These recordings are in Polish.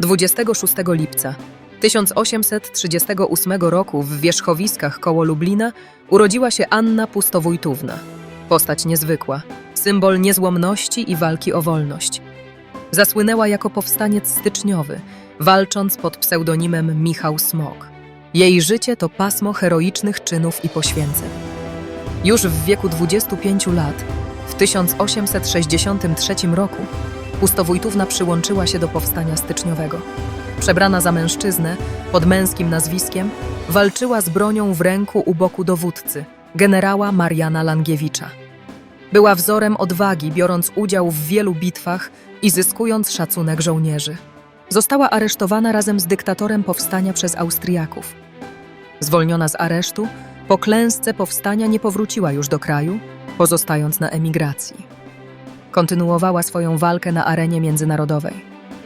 26 lipca 1838 roku w wierzchowiskach koło Lublina urodziła się Anna Pustowójtówna. Postać niezwykła, symbol niezłomności i walki o wolność. Zasłynęła jako powstaniec styczniowy, walcząc pod pseudonimem Michał Smok. Jej życie to pasmo heroicznych czynów i poświęceń. Już w wieku 25 lat, w 1863 roku, Pustowójtówna przyłączyła się do powstania styczniowego. Przebrana za mężczyznę, pod męskim nazwiskiem, walczyła z bronią w ręku u boku dowódcy, generała Mariana Langiewicza. Była wzorem odwagi, biorąc udział w wielu bitwach i zyskując szacunek żołnierzy. Została aresztowana razem z dyktatorem powstania przez Austriaków. Zwolniona z aresztu, po klęsce powstania nie powróciła już do kraju, pozostając na emigracji. Kontynuowała swoją walkę na arenie międzynarodowej.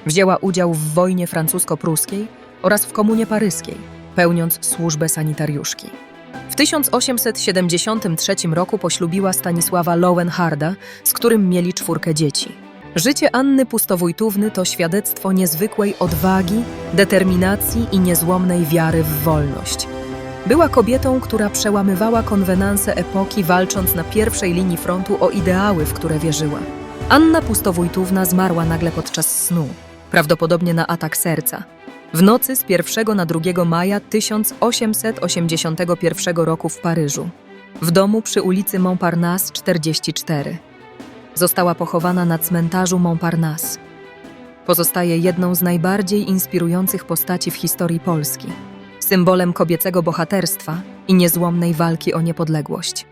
Wzięła udział w wojnie francusko-pruskiej oraz w komunie paryskiej, pełniąc służbę sanitariuszki. W 1873 roku poślubiła Stanisława Lowenharda, z którym mieli czwórkę dzieci. Życie Anny Pustowójtówny to świadectwo niezwykłej odwagi, determinacji i niezłomnej wiary w wolność. Była kobietą, która przełamywała konwenanse epoki, walcząc na pierwszej linii frontu o ideały, w które wierzyła. Anna Pustowójtówna zmarła nagle podczas snu, prawdopodobnie na atak serca. W nocy z 1 na 2 maja 1881 roku w Paryżu, w domu przy ulicy Montparnasse 44. Została pochowana na cmentarzu Montparnasse. Pozostaje jedną z najbardziej inspirujących postaci w historii Polski, symbolem kobiecego bohaterstwa i niezłomnej walki o niepodległość.